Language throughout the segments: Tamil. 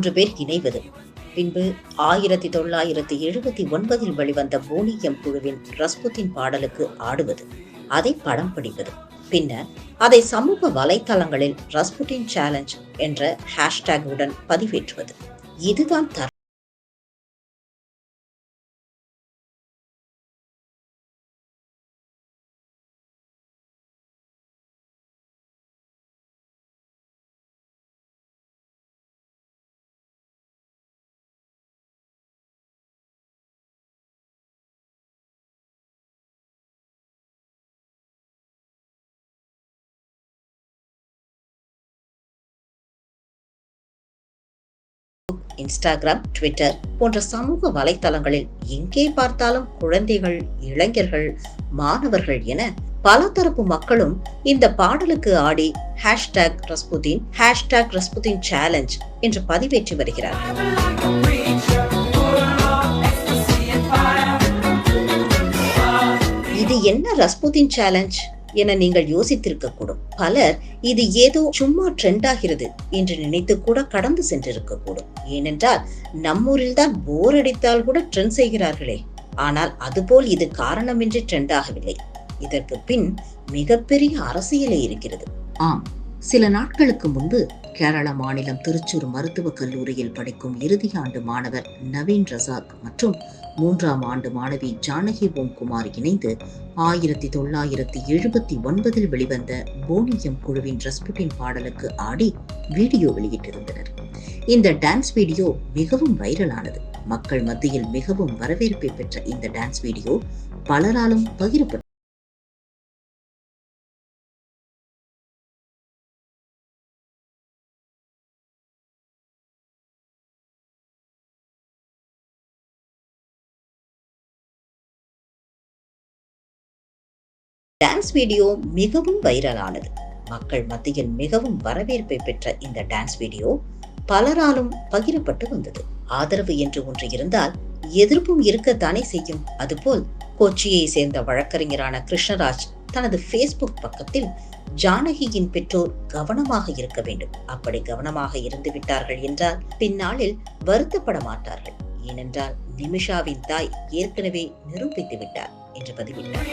மூன்று பேர் இணைவது. பின்பு ஆயிரத்தி தொள்ளாயிரத்தி எழுபத்தி ஒன்பதில் வெளிவந்த போனியம் குழுவின் ரஸ்புத்தின் பாடலுக்கு ஆடுவது. அதை படம் பிடிப்பது. பின்னர் அதை சமூக வலைத்தளங்களில் ரஸ்புட்டின் சேலஞ்ச் என்ற ஹேஷ்டேக் உடன் பதிவேற்றுவது. இதுதான் தர இன்ஸ்டாகிராம் ட்விட்டர் போன்ற சமூக வலைத்தளங்களில் எங்கே பார்த்தாலும் குழந்தைகள் இளைஞர்கள் மாணவர்கள் என பல தரப்பு மக்களும் இந்த பாடலுக்கு ஆடி hashtag Rasputin hashtag Rasputin challenge என்று பதிவேற்றி வருகிறார்கள். இது என்ன ரஸ்புதின் சேலஞ்ச் என நீங்கள் யோசித்திருக்கக்கூடும். பலர் இது ஏதோ சும்மா ட்ரெண்ட் ஆகிறது என்று நினைத்து கூட கடந்து சென்றிருக்கக்கூடும். ஏனென்றால் நம்மூரில் தான் போர் அடித்தால் கூட ட்ரெண்ட் செய்கிறார்களே. ஆனால் அதுபோல் இது காரணமின்றி ட்ரெண்ட் ஆகவில்லை. இதற்கு பின் மிகப்பெரிய அரசியலே இருக்கிறது. ஆம். சில நாட்களுக்கு முன்பு கேரள மாநிலம் திருச்சூர் மருத்துவக் கல்லூரியில் படிக்கும் இறுதி ஆண்டு மாணவர் நவீன் ரசாக் மற்றும் மூன்றாம் ஆண்டு மாணவி ஜானகி ஓம்குமார் இணைந்து ஆயிரத்தி தொள்ளாயிரத்தி எழுபத்தி ஒன்பதில் வெளிவந்த போனியம் குழுவின் ரஸ்புட்டின் பாடலுக்கு ஆடி வீடியோ வெளியிட்டிருந்தனர். இந்த டான்ஸ் வீடியோ மிகவும் வைரலானது. மக்கள் மத்தியில் மிகவும் வரவேற்பை பெற்ற இந்த டான்ஸ் வீடியோ பலராலும் பகிரப்பட்டது டான்ஸ் வீடியோ மிகவும் வைரலானது. மக்கள் மத்தியில் மிகவும் வரவேற்பை பெற்ற இந்த டான்ஸ் வீடியோ பலராலும் பகிரப்பட்டு வந்தது. ஆதரவு என்று ஒன்று இருந்தால் எதிர்ப்பும் இருக்கத்தானே செய்யும். அதுபோல் கொச்சியை சேர்ந்த வழக்கறிஞரான கிருஷ்ணராஜ் தனது ஃபேஸ்புக் பக்கத்தில் ஜானகியின் பெற்றோர் கவனமாக இருக்க வேண்டும். அப்படி கவனமாக இருந்து விட்டார்கள் என்றால் பின்னாளில் வருத்தப்பட மாட்டார்கள். ஏனென்றால் நிமிஷாவின் தாய் ஏற்கனவே நிரூபித்து விட்டார். என்று பதிவிட்டார்.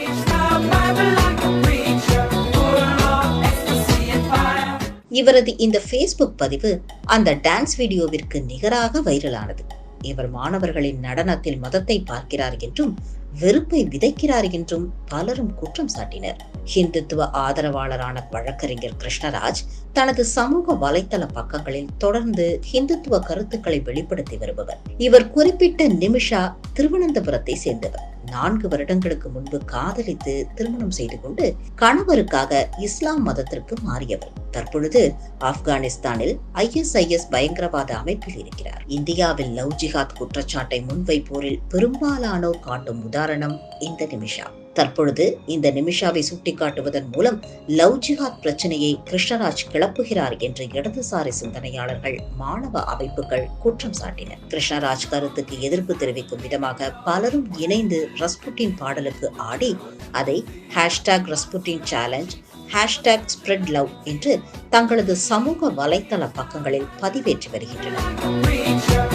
இவரது இந்த ஃபேஸ்புக் பதிவு அந்த டான்ஸ் வீடியோவிற்கு நிகராக வைரலானது. இவர் மாணவர்களின் நடனத்தில் மதத்தை பார்க்கிறார் என்றும் வெறுப்பை விதைக்கிறார் என்றும் பலரும் குற்றம் சாட்டினர். ஹிந்துத்துவ ஆதரவாளரான வழக்கறிஞர் கிருஷ்ணராஜ் தனது சமூக வலைத்தள பக்கங்களில் தொடர்ந்து ஹிந்துத்துவ கருத்துக்களை வெளிப்படுத்தி வருபவர். இவர் குறிப்பிட்ட நிமிஷா திருவனந்தபுரத்தை சேர்ந்தவர். நான்கு வருடங்களுக்கு முன்பு காதலித்து திருமணம் செய்து கொண்டு கணவருக்காக இஸ்லாம் மதத்திற்கு மாறியவர். தற்பொழுது ஆப்கானிஸ்தானில் ஐஎஸ்ஐஎஸ் பயங்கரவாத அமைப்பில் இருக்கிறார். இந்தியாவில் லவ் ஜிஹாத் குற்றச்சாட்டை முன்வைப்போரில் பெரும்பாலானோர் காட்டும் உதாரணம் இந்த நிமிஷா. தற்பொழுது இந்த நிமிஷாவை சுட்டிக்காட்டுவதன் மூலம் லவ் ஜிஹாத் பிரச்சனையை கிருஷ்ணராஜ் கிளப்புகிறார் என்று இடதுசாரி சிந்தனையாளர்கள் மாணவ அமைப்புகள் குற்றம் சாட்டினர். கிருஷ்ணராஜ் கருத்துக்கு எதிர்ப்பு தெரிவிக்கும் விதமாக பலரும் இணைந்து ரஸ்புட்டின் பாடலுக்கு ஆடி அதை hashtag Rasputin challenge hashtag spread love என்று தங்களது சமூக வலைத்தள பக்கங்களில் பதிவேற்றி வருகின்றனர்.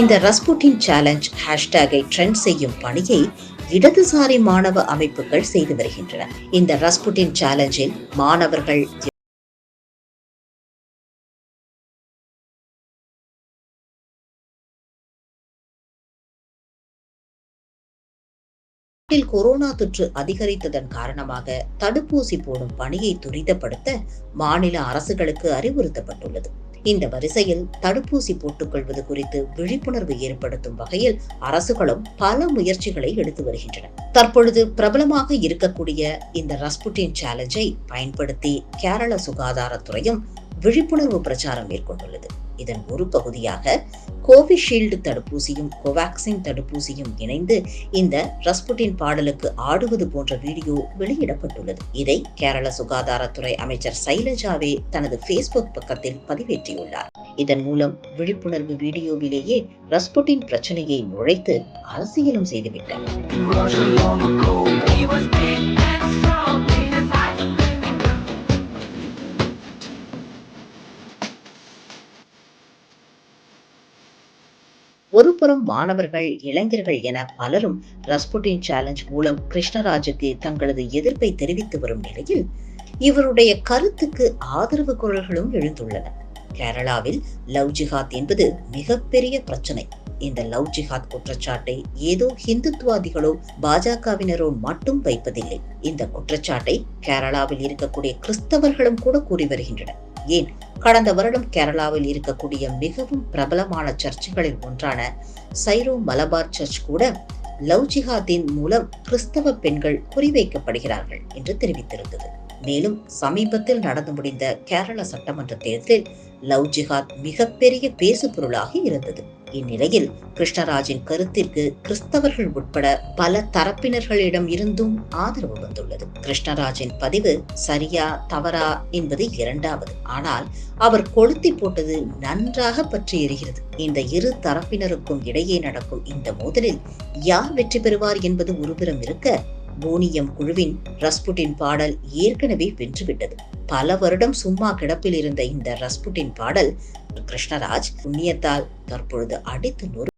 இந்த ரஸ்புட்டின் சேலஞ்ச் ஹேஷ்டேகை ட்ரெண்ட் செய்யும் பணியை இடதுசாரி மாணவ அமைப்புகள் செய்து வருகின்றன. இந்த ரஸ்புட்டின் சேலஞ்சில் மாணவர்கள் நாட்டில் கொரோனா தொற்று அதிகரித்ததன் காரணமாக தடுப்பூசி போடும் பணியை துரிதப்படுத்த மாநில அரசுகளுக்கு அறிவுறுத்தப்பட்டுள்ளது. இந்த வரிசையில் தடுப்பூசி போட்டுக்கொள்வது குறித்து விழிப்புணர்வு ஏற்படுத்தும் வகையில் அரசுகளும் பல முயற்சிகளை எடுத்து வருகின்றன. தற்பொழுது பிரபலமாக இருக்கக்கூடிய இந்த ரஸ்புட்டின் சேலஞ்சை பயன்படுத்தி கேரள சுகாதாரத்துறையும் விழிப்புணர்வு பிரச்சாரம் மேற்கொண்டுள்ளது. இதன் ஒரு பகுதியாக கோவிஷீல்டு தடுப்பூசியும் கோவாக்சின் தடுப்பூசியும் இணைந்து இந்த ரஸ்புட்டின் பாடலுக்கு ஆடுவது போன்ற வீடியோ வெளியிடப்பட்டுள்ளது. இதை கேரள சுகாதாரத்துறை அமைச்சர் சைலஜாவே தனது ஃபேஸ்புக் பக்கத்தில் பதிவேற்றியுள்ளார். இதன் மூலம் விழிப்புணர்வு வீடியோவிலேயே ரஸ்புட்டின் பிரச்சனையை நுழைத்து அரசியலும் செய்துவிட்டார். ஒருபுறம் மாணவர்கள் இளைஞர்கள் என பலரும் ரஸ்புட்டின் சேலஞ்ச் மூலம் கிருஷ்ணராஜுக்கு தங்களது எதிர்ப்பை தெரிவித்து வரும் நிலையில் இவருடைய கருத்துக்கு ஆதரவு குரல்களும் எழுந்துள்ளன. கேரளாவில் லவ் ஜிஹாத் என்பது மிகப்பெரிய பிரச்சனை. இந்த லவ் ஜிஹாத் குற்றச்சாட்டை ஏதோ ஹிந்துத்துவாதிகளோ பாஜகவினரோ மட்டும் வைப்பதில்லை. இந்த குற்றச்சாட்டை கேரளாவில் இருக்கக்கூடிய கிறிஸ்தவர்களும் கூட கூறி வருகின்றனர். ஏன்? கடந்த வருடம் கேரளாவில் இருக்கக்கூடிய மிகவும் பிரபலமான சர்ச்சுகளில் ஒன்றான சைரோ மலபார் சர்ச் கூட லவ் ஜிஹாத்தின் மூலம் கிறிஸ்தவ பெண்கள் குறிவைக்கப்படுகிறார்கள் என்று தெரிவித்திருந்தது. மேலும் சமீபத்தில் நடந்து முடிந்த கேரள சட்டமன்ற தேர்தலில் லவ் ஜிஹாத் மிகப்பெரிய பேசுபொருளாக இருந்தது. இந்நிலையில் கிருஷ்ணராஜின் கருத்திற்கு கிறிஸ்தவர்கள் உட்பட பல தரப்பினர்களிடம் இருந்தும் ஆதரவு வந்துள்ளது. கிருஷ்ணராஜின் பதிவு சரியா தவறா என்பது இரண்டாவது. ஆனால் அவர் கொளுத்தி போட்டது நன்றாக பற்றி எறிகிறது இந்த இரு தரப்பினருக்கும் இடையே நடக்கும் இந்த மோதலில் யார் வெற்றி பெறுவார் என்பது ஒருபுறம் இருக்க போனியம் குழுவின் ரஸ்புட்டின் பாடல் ஏற்கனவே வென்றுவிட்டது. பல வருடம் சும்மா கிடப்பில் இருந்த இந்த ரஸ்புட்டின் பாடல் கிருஷ்ணராஜ் புண்ணியத்தால் தற்பொழுது அடித்து நொறு